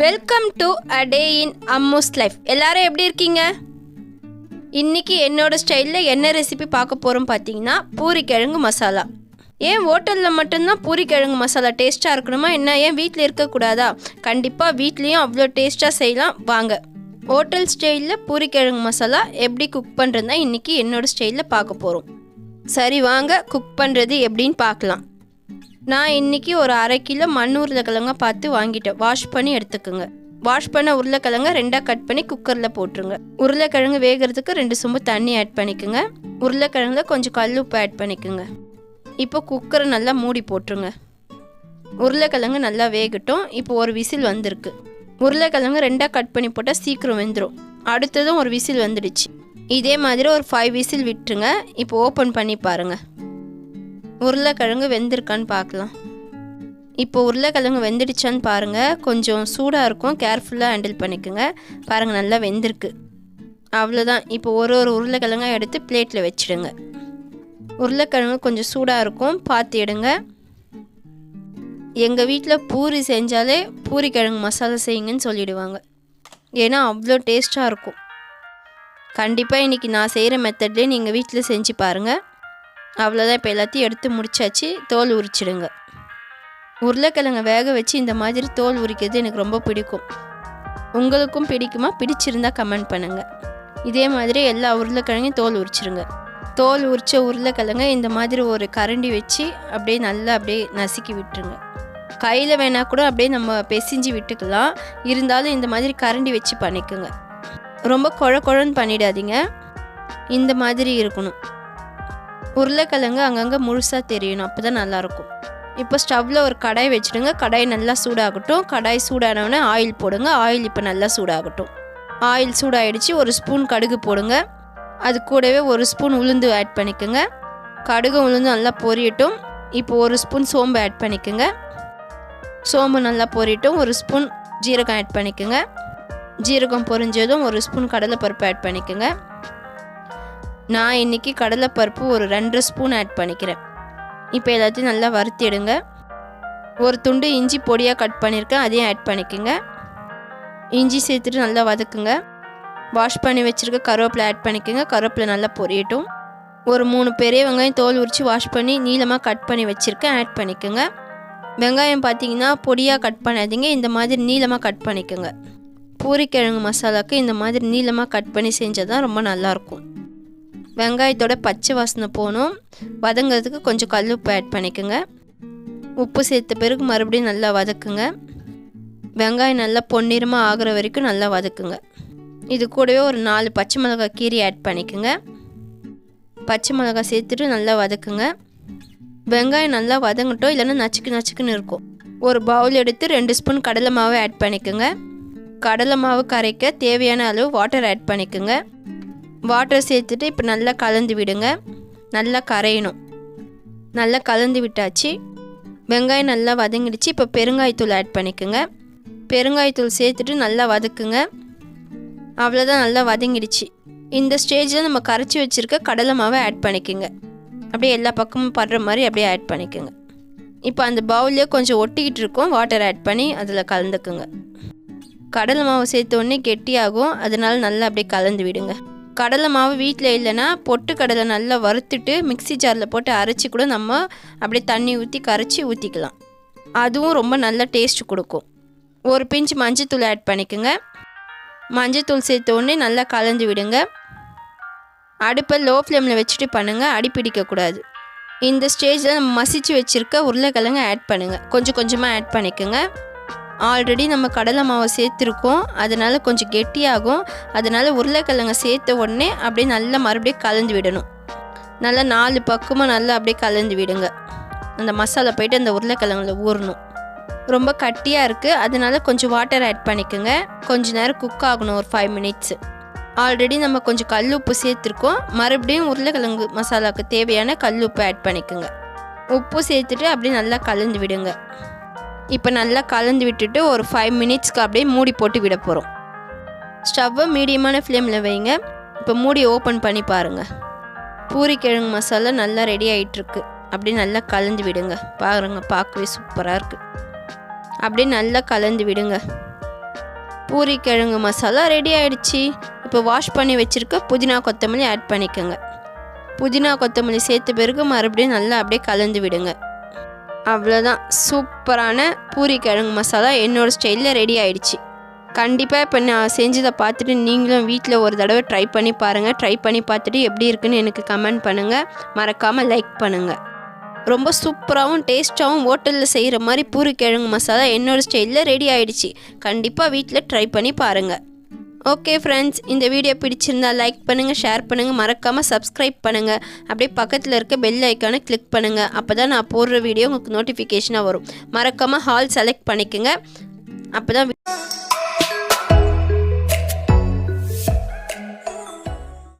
Welcome to a day in Ammu's life எல்லாரும் எப்படி இருக்கீங்க? இன்னைக்கு என்னோட ஸ்டைலில் என்ன ரெசிபி பார்க்க போகிறோம் பார்த்தீங்கன்னா பூரி கிழங்கு மசாலா. ஏன் ஹோட்டலில் மட்டும்தான் பூரி கிழங்கு மசாலா டேஸ்ட்டாக இருக்கணுமா? என்ன ஏன் வீட்டில் இருக்கக்கூடாதா கண்டிப்பாக வீட்லேயும் அவ்வளோ டேஸ்ட்டாக செய்யலாம். வாங்க. ஹோட்டல் ஸ்டைலில் பூரி கிழங்கு மசாலா எப்படி குக் பண்ணுறதுனா இன்றைக்கி என்னோடய ஸ்டைலில் பார்க்க போகிறோம் சரி வாங்க குக் பண்ணுறது எப்படின்னு பார்க்கலாம். நான் இன்னைக்கு ஒரு அரை கிலோ மண் உருளைக்கிழங்க பார்த்து வாங்கிட்டேன். வாஷ் பண்ணி எடுத்துக்கோங்க. வாஷ் பண்ண உருளைக்கிழங்க ரெண்டாக கட் பண்ணி குக்கரில் போட்டுருங்க. உருளைக்கிழங்கு வேகிறதுக்கு ரெண்டு சொம்பு தண்ணி ஆட் பண்ணிக்கோங்க. உருளைக்கிழங்குல கொஞ்சம் கல் உப்பு ஆட் பண்ணிக்கோங்க. இப்போ குக்கரை நல்லா மூடி போட்டுருங்க. உருளைக்கிழங்கு நல்லா வேகட்டும். இப்போ ஒரு விசில் வந்திருக்கு. உருளைக்கிழங்கு ரெண்டாக கட் பண்ணி போட்டால் சீக்கிரம் வெந்துடும் அடுத்ததும் ஒரு விசில் வந்துடுச்சு. இதே மாதிரி ஒரு ஃபைவ் விசில் விட்டுருங்க. இப்போ ஓப்பன் பண்ணி பாருங்கள் உருளைக்கிழங்கு வெந்திருக்கான்னு பார்க்கலாம். இப்போ உருளைக்கிழங்கு வெந்துடுச்சான்னு பாருங்கள் கொஞ்சம் சூடாக இருக்கும். கேர்ஃபுல்லாக ஹேண்டில் பண்ணிக்கோங்க. பாருங்கள் நல்லா வெந்திருக்கு. அவ்வளோதான் இப்போ ஒரு ஒரு உருளைக்கிழங்காக எடுத்து பிளேட்டில் வச்சிடுங்க. உருளைக்கிழங்கு கொஞ்சம் சூடாக இருக்கும். பார்த்து எடுங்க. எங்கள் வீட்டில் பூரி செஞ்சாலே பூரி கிழங்கு மசாலா செய்யுங்கன்னு சொல்லிடுவாங்க. ஏன்னா அவ்வளோ டேஸ்ட்டாக இருக்கும். கண்டிப்பாக இன்றைக்கி நான் செய்கிற மெத்தட்லேயே நீங்கள் வீட்டில் செஞ்சு பாருங்கள் அவ்வளோதான் இப்போ எல்லாத்தையும் எடுத்து முடிச்சாச்சு. தோல் உரிச்சிடுங்க. உருளைக்கிழங்கை வேக வச்சு இந்த மாதிரி தோல் உரிக்கிறது எனக்கு ரொம்ப பிடிக்கும். உங்களுக்கும் பிடிக்குமா? பிடிச்சிருந்தா கமெண்ட் பண்ணுங்கள் இதே மாதிரி எல்லா உருளைக்கிழங்கையும் தோல் உரிச்சிருங்க. தோல் உரித்த உருளைக்கிழங்க இந்த மாதிரி ஒரு கரண்டி வச்சு அப்படியே நல்லா அப்படியே நசுக்கி விட்டுருங்க. கையில் வேணால் கூட அப்படியே நம்ம பெசிஞ்சு விட்டுக்கலாம். இருந்தாலும் இந்த மாதிரி கரண்டி வச்சு பண்ணிக்கோங்க. ரொம்ப குழ குழன்னு பண்ணிடாதீங்க. இந்த மாதிரி இருக்கணும். உருளைக்கிழங்கு அங்கங்கே முழுசாக தெரியணும். அப்போ தான் நல்லாயிருக்கும் இப்போ ஸ்டவ்வில் ஒரு கடாய் வச்சுடுங்க. கடாய் நல்லா சூடாகட்டும். கடாய் சூடானவுடனே ஆயில் போடுங்க. ஆயில் இப்போ நல்லா சூடாகட்டும். ஆயில் சூடாயிடுச்சு. ஒரு ஸ்பூன் கடுகு போடுங்க. அது கூடவே ஒரு ஸ்பூன் உளுந்து ஆட் பண்ணிக்கோங்க. கடுகு உளுந்து நல்லா பொரியட்டும். இப்போ ஒரு ஸ்பூன் சோம்பு ஆட் பண்ணிக்கோங்க. சோம்பு நல்லா பொரியட்டும். ஒரு ஸ்பூன் ஜீரகம் ஆட் பண்ணிக்கோங்க. ஜீரகம் பொரிஞ்சதும் ஒரு ஸ்பூன் கடலைப்பருப்பு ஆட் பண்ணிக்கோங்க. நான் இன்றைக்கி கடலைப்பருப்பு ஒரு ரெண்டு ஸ்பூன் ஆட் பண்ணிக்கிறேன். இப்போ எல்லாத்தையும் நல்லா வறுத்திடுங்க ஒரு துண்டு இஞ்சி பொடியாக கட் பண்ணியிருக்கேன் அதையும் ஆட் பண்ணிக்கோங்க. இஞ்சி சேர்த்துட்டு நல்லா வதக்குங்க. வாஷ் பண்ணி வச்சுருக்க கருவேப்பிலை ஆட் பண்ணிக்கோங்க கருவேப்பிலை நல்லா பொரியட்டும். ஒரு மூணு பெரிய வெங்காயம் தோல் உரித்து வாஷ் பண்ணி நீளமாக கட் பண்ணி வச்சுருக்கேன் ஆட் பண்ணிக்கோங்க. வெங்காயம் பார்த்தீங்கன்னா பொடியாக கட் பண்ணாதீங்க இந்த மாதிரி நீளமாக கட் பண்ணிக்கோங்க. பூரிக்கிழங்கு மசாலாவுக்கு இந்த மாதிரி நீளமாக கட் பண்ணி செஞ்சால் தான் ரொம்ப நல்லாயிருக்கும் வெங்காயத்தோட பச்சை வாசனை போகணும். வதங்கிறதுக்கு கொஞ்சம் கல் உப்பு ஆட் பண்ணிக்கோங்க. உப்பு சேர்த்த பிறகு மறுபடியும் நல்லா வதக்குங்க. வெங்காயம் நல்லா பொன்னிறமாக ஆகிற வரைக்கும் நல்லா வதக்குங்க. இது கூடவே ஒரு நாலு பச்சை மிளகாய் கீரி ஆட் பண்ணிக்கோங்க. பச்சை மிளகாய் சேர்த்துட்டு நல்லா வதக்குங்க. வெங்காயம் நல்லா வதங்கட்டும் இல்லைன்னா நச்சுக்கு நச்சுக்குன்னு இருக்கும். ஒரு பவுல் எடுத்து ரெண்டு ஸ்பூன் கடலை மாவு ஆட் பண்ணிக்கோங்க. கடலை மாவு கரைக்க தேவையான அளவு வாட்டர் ஆட் பண்ணிக்கோங்க. வாட்டர் சேர்த்துட்டு இப்போ நல்லா கலந்து விடுங்க. நல்லா கரையணும். நல்லா கலந்து விட்டாச்சு. வெங்காயம் நல்லா வதங்கிடுச்சு. இப்போ பெருங்காயத்தூள் ஆட் பண்ணிக்கோங்க. பெருங்காயத்தூள் சேர்த்துட்டு நல்லா வதக்குங்க. அவ்வளோதான் நல்லா வதங்கிடுச்சு. இந்த ஸ்டேஜில் நம்ம கரைச்சி வச்சுருக்க கடலை மாவை ஆட் பண்ணிக்கோங்க. அப்படியே எல்லா பக்கமும் படுற மாதிரி அப்படியே ஆட் பண்ணிக்கோங்க. இப்போ அந்த பவுல்லே கொஞ்சம் ஒட்டிக்கிட்டு இருக்கும். வாட்டர் ஆட் பண்ணி அதில் கலந்துக்குங்க. கடலை மாவு சேர்த்த உடனே கெட்டியாகும். அதனால நல்லா அப்படியே கலந்து விடுங்க. கடலை மாவு வீட்டில் இல்லைன்னா பொட்டு கடலை நல்லா வறுத்துட்டு மிக்ஸி ஜாரில் போட்டு அரைச்சி கூட நம்ம அப்படியே தண்ணி ஊற்றி கரைச்சி ஊற்றிக்கலாம் அதுவும் ரொம்ப நல்ல டேஸ்ட் கொடுக்கும். ஒரு பிஞ்ச் மஞ்சத்தூள் ஆட் பண்ணிக்கோங்க. மஞ்சத்தூள் சேர்த்த உடனே நல்லா கலந்து விடுங்க. அடுப்பை லோ ஃப்ளேமில் வச்சுட்டு பண்ணுங்கள் அடி பிடிக்கக்கூடாது இந்த ஸ்டேஜில் நம்ம மசிச்சு வச்சுருக்க உருளைக்கிழங்கு ஆட் பண்ணுங்கள் கொஞ்சம் கொஞ்சமாக ஆட் பண்ணிக்கோங்க. ஆல்ரெடி நம்ம கடலை மாவை சேர்த்துருக்கோம். அதனால் கொஞ்சம் கெட்டியாகும். அதனால் உருளைக்கிழங்க சேர்த்த உடனே அப்படியே நல்லா மறுபடியும் கலந்து விடணும். நல்லா நாலு பக்கமாக நல்லா அப்படியே கலந்து விடுங்க. அந்த மசாலா போயிட்டு அந்த உருளைக்கிழங்குல ஊறணும். ரொம்ப கட்டியாக இருக்குது அதனால கொஞ்சம் வாட்டர் ஆட் பண்ணிக்கோங்க. கொஞ்ச நேரம் குக் ஆகணும் ஒரு ஃபைவ் மினிட்ஸு ஆல்ரெடி நம்ம கொஞ்சம் கல் உப்பு சேர்த்துருக்கோம். மறுபடியும் உருளைக்கிழங்கு மசாலாவுக்கு தேவையான கல் உப்பு ஆட் பண்ணிக்கோங்க. உப்பு சேர்த்துட்டு அப்படியே நல்லா கலந்து விடுங்க. இப்போ நல்லா கலந்து விட்டுட்டு ஒரு ஃபைவ் மினிட்ஸ்க்கு அப்படியே மூடி போட்டு விட போகிறோம் ஸ்டவ்வை மீடியமான ஃப்ளேமில் வைங்க. இப்போ மூடி ஓப்பன் பண்ணி பாருங்கள் பூரி கிழங்கு மசாலா நல்லா ரெடி ஆகிட்டுருக்கு அப்படியே நல்லா கலந்து விடுங்க. பாருங்க பார்க்கவே சூப்பராக இருக்குது அப்படியே நல்லா கலந்து விடுங்க. பூரி கிழங்கு மசாலா ரெடி ஆகிடுச்சி இப்போ வாஷ் பண்ணி வச்சுருக்க புதினா கொத்தமல்லி ஆட் பண்ணிக்கோங்க. புதினா கொத்தமல்லி சேர்த்த பிறகு மறுபடியும் நல்லா அப்படியே கலந்து விடுங்க. அவ்வளோதான் சூப்பரான பூரி கிழங்கு மசாலா என்னோடய ஸ்டைலில் ரெடி ஆயிடுச்சு. கண்டிப்பாக இப்போ நான் செஞ்சதை பார்த்துட்டு நீங்களும் வீட்டில் ஒரு தடவை ட்ரை பண்ணி பாருங்கள் ட்ரை பண்ணி பார்த்துட்டு எப்படி இருக்குன்னு எனக்கு கமெண்ட் பண்ணுங்கள் மறக்காமல் லைக் பண்ணுங்கள் ரொம்ப சூப்பராகவும் டேஸ்ட்டாகவும் ஹோட்டலில் செய்கிற மாதிரி பூரி கிழங்கு மசாலா என்னோடய ஸ்டைலில் ரெடி ஆகிடுச்சு கண்டிப்பாக வீட்டில் ட்ரை பண்ணி பாருங்கள் ஓகே ஃப்ரெண்ட்ஸ் இந்த வீடியோ பிடிச்சிருந்தா லைக் பண்ணுங்கள் ஷேர் பண்ணுங்கள் மறக்காமல் சப்ஸ்கிரைப் பண்ணுங்கள் அப்படியே பக்கத்தில் இருக்க பெல் ஐக்கானை கிளிக் பண்ணுங்கள் அப்போ தான் நான் போடுற வீடியோ உங்களுக்கு நோட்டிஃபிகேஷனாக வரும். மறக்காமல் ஹால் செலக்ட் பண்ணிக்கோங்க. அப்போ தான்